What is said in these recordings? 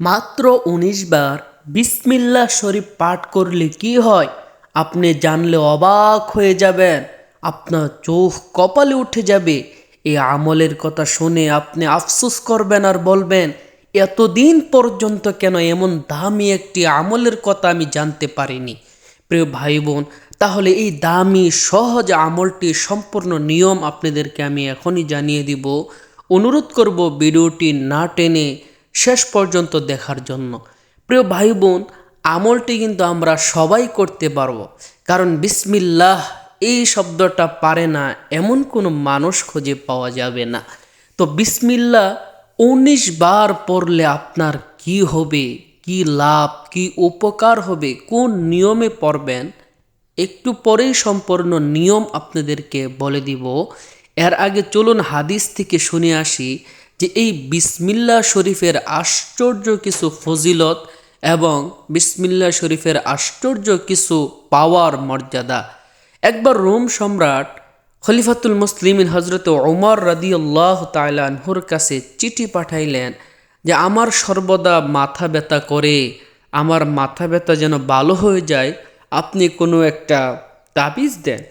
মাত্র উনিশ বার বিসমিল্লাহ শরীফ পাঠ করলে কি হয়? আপনি জানলে অবাক হয়ে যাবেন। আপনার চোখ কপালে উঠে যাবে। এই আমলের কথা শুনে আপনি আফসোস করবেন আর বলবেন, এতদিন পর্যন্ত কেন এমন দামি একটি আমলের কথা আমি জানতে পারিনি? প্রিয় ভাই বোন তাহলে এই দামি, সহজ আমলটি সম্পূর্ণ নিয়ম আপনাদেরকে আমি এখনই জানিয়ে দিব। অনুরোধ করব ভিডিওটি না টেনে শেষ পর্যন্ত দেখার জন্য। প্রিয় ভাই বোন আমলটি কিন্তু আমরা সবাই করতে পারব। কারণ বিসমিল্লাহ, এই শব্দটা পারে না, এমন কোনো মানুষ খুঁজে পাওয়া যাবে না। তো বিসমিল্লা উনিশ বার পড়লে আপনার কি হবে? কি লাভ? কি উপকার হবে? কোন নিয়মে পড়বেন? একটু পরেই সম্পূর্ণ নিয়ম আপনাদেরকে বলে দিব। এর আগে চলুন হাদিস থেকে শুনে আসি। যে এই বিসমিল্লা শরীফের আশ্চর্য কিছু ফজিলত এবং বিসমিল্লা শরীফের আশ্চর্য কিছু পাওয়ার মর্যাদা। একবার রোম সম্রাট খলিফাতুল মুসলিমিন হজরত ওমর রাদিউল্লাহ তাইলানহুর কাছে চিঠি পাঠাইলেন যে, আমার সর্বদা মাথা ব্যথা করে, আমার মাথা ব্যথা যেন ভালো হয়ে যায়, আপনি কোনো একটা তাবিজ দেন?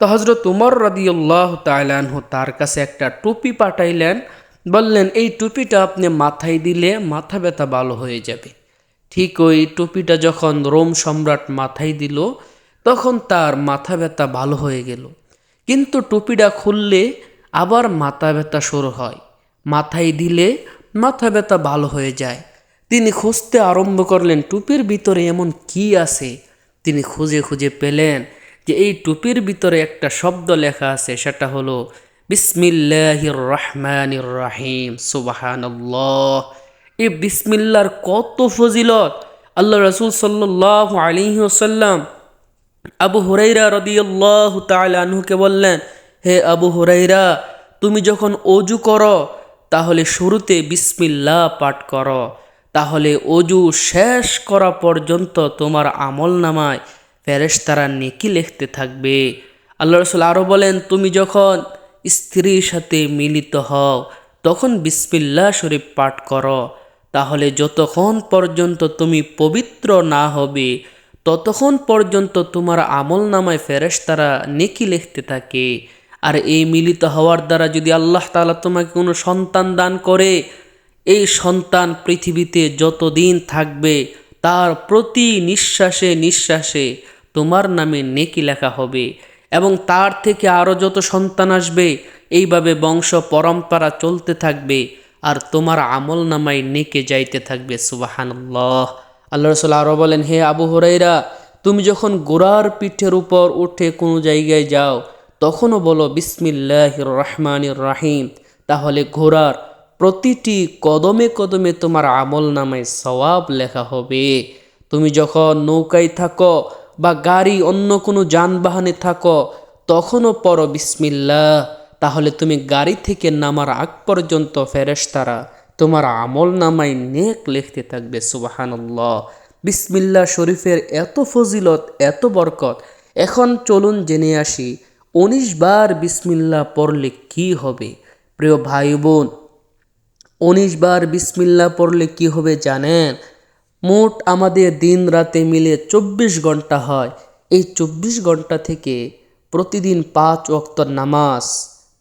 তো হজরত উমর রদিউল্লাহ তাইলানহু তার কাছে একটা টুপি পাঠাইলেন। বললেন, এই টুপিটা আপনি মাথায় দিলে মাথা ব্যথা ভালো হয়ে যাবে। ঠিক ওই টুপিটা যখন রোম সম্রাট মাথায় দিল, তখন তার মাথা ব্যথা ভালো হয়ে গেল। কিন্তু টুপিটা খুললে আবার মাথা ব্যথা শুরু হয়। মাথায় দিলে মাথা ব্যথা ভালো হয়ে যায়। তিনি খুঁজতে আরম্ভ করলেন, টুপির ভিতরে এমন কি আছে? তিনি খুঁজে খুঁজে পেলেন যে, এই টুপির ভিতরে একটা শব্দ লেখা আছে, সেটা হলো বিসমিল্লাহির রহমানির রাহিম। সুবাহানাল্লাহ। এই বিসমিল্লার কত ফজিলত? আল্লাহ রসুল সাল্লাহ আলিহি ওসাল্লাম আবু হুরাইরা রদিয়াল্লাহ তালুকে বললেন, হে আবু হুরাইরা তুমি যখন অজু করো, তাহলে শুরুতে বিসমিল্লাহ পাঠ করো। তাহলে অজু শেষ করা পর্যন্ত তোমার আমল নামায় ফেরেশতারা নেকি লিখতে থাকবে। আল্লাহ রসুল আরও বলেন, তুমি যখন স্ত্রীর সাথে মিলিত হও। তখন বিসমিল্লাহ শরীফ পাঠ করো। তাহলে যতক্ষণ পর্যন্ত তুমি পবিত্র না হবে, ততক্ষণ পর্যন্ত তোমার আমল নামায় ফেরেশতারা নেকি লিখতে থাকে। আর এই মিলিত হওয়ার দ্বারা যদি আল্লাহ তালা তোমাকে কোনো সন্তান দান করে, এই সন্তান পৃথিবীতে যতদিন থাকবে, তার প্রতি নিঃশ্বাসে নিঃশ্বাসে তোমার নামে নেকি লেখা হবে। এবং তার থেকে আরও যত সন্তান আসবে, এইভাবে বংশ পরম্পরা চলতে থাকবে আর তোমার আমল নামায় নেকে যাইতে থাকবে সুবাহান্লাহ আল্লাহ রসুল আরও বলেন, হে আবু হরাইরা তুমি যখন গোড়ার পিঠের উপর উঠে কোনো জায়গায় যাও, তখনও বলো বিসমিল্লাহ রহমান রাহিম। তাহলে ঘোড়ার প্রতিটি কদমে কদমে তোমার আমল নামায় সওয়াব লেখা হবে। তুমি যখন নৌকায় থাকো বা গাড়ি অন্য কোনো যানবাহনে থাকো, তখনও পড়ো বিসমিল্লাহ। তাহলে তুমি গাড়ি থেকে নামার আগ পর্যন্ত ফেরেশতারা তোমার আমল নামায় নেক লিখতে থাকবে সুবাহান্লাহ বিসমিল্লা শরীফের এত ফজিলত, এত বরকত। এখন চলুন জেনে আসি, উনিশ বার বিসমিল্লা পড়লে কি হবে? প্রিয় ভাই বোন উনিশ বার বিসমিল্লা পড়লে কি হবে জানেন? মোট আমাদের দিন রাতে মিলে চব্বিশ ঘণ্টা হয়। এই চব্বিশ ঘণ্টা থেকে প্রতিদিন পাঁচ অক্তর নামাজ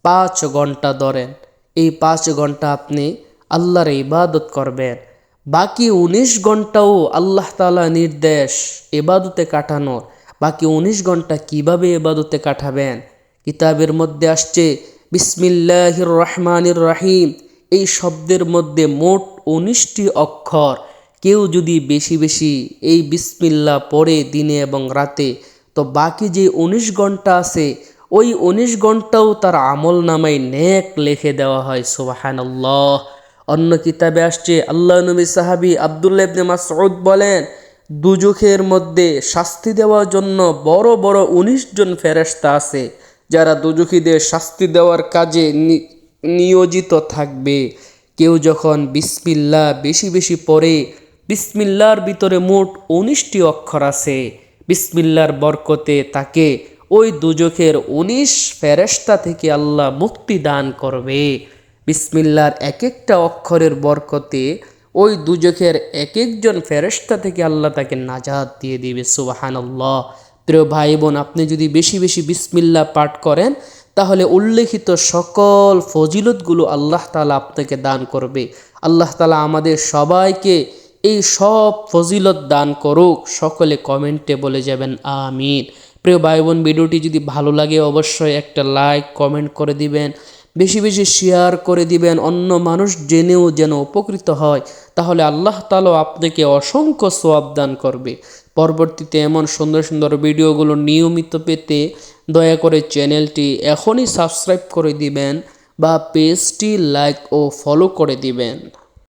পাঁচ ঘণ্টা ধরেন। এই পাঁচ ঘণ্টা আপনি আল্লাহর ইবাদত করবেন। বাকি উনিশ ঘন্টাও আল্লাহ তালা নির্দেশ এবাদতে কাটানোর। বাকি উনিশ ঘণ্টা কীভাবে এবাদতে কাটাবেন? কিতাবের মধ্যে আসছে, বিসমিল্লাহির রহমানির রাহিম। এই শব্দের মধ্যে মোট উনিশটি অক্ষর। কেউ যদি বেশি বেশি এই বিসমিল্লা পড়ে দিনে এবং রাতে, তো বাকি যে উনিশ ঘণ্টা আছে, ওই উনিশ ঘন্টাও তার আমল নামাই নেক লিখে দেওয়া হয় সুবাহান্লাহ অন্য কিতাবে আসছে, আল্লাহ নবী সাহাবি আবদুল্লাহ ইবনে মাসউদ বলেন দুজুখের মধ্যে শাস্তি দেওয়ার জন্য বড় বড় উনিশ জন ফেরেস্তা আছে, যারা দুজুখীদের শাস্তি দেওয়ার কাজে নিয়োজিত থাকবে। কেউ যখন বিসমিল্লা বেশি বেশি পড়ে বিসমিল্লার ভিতরে মোট উনিশটি অক্ষর আছে। বিসমিল্লার বরকতে তাকে ওই দুজখের উনিশ ফেরেস্তা থেকে আল্লাহ মুক্তি দান করবে। বিসমিল্লার এক একটা অক্ষরের বরকতে ওই দুজখের এক একজন ফেরেশতা থেকে আল্লাহ তাকে নাজাদ দিয়ে দিবে, সুবাহানাল্লাহ। প্রিয় ভাই বোন আপনি যদি বেশি বেশি বিসমিল্লা পাঠ করেন, তাহলে উল্লেখিত সকল ফজিলতগুলো আল্লাহ তালা আপনাকে দান করবে। আল্লাহ তালা আমাদের সবাইকে এই সব ফজিলত দান করুক, সকলে কমেন্টে বলে যাবেন আমিন। প্রিয় ভাই বোন ভিডিওটি যদি ভালো লাগে অবশ্যই একটা লাইক, কমেন্ট করে দিবেন, বেশি বেশি শেয়ার করে দিবেন, অন্য মানুষ জেনেও যেন উপকৃত হয়, তাহলে আল্লাহ তালা আপনাকে অসংখ্য সোয়াব দান করবে। পরবর্তীতে এমন সুন্দর সুন্দর ভিডিওগুলো নিয়মিত পেতে দয়া করে চ্যানেলটি এখনই সাবস্ক্রাইব করে দিবেন বা পেজটি লাইক ও ফলো করে দিবেন।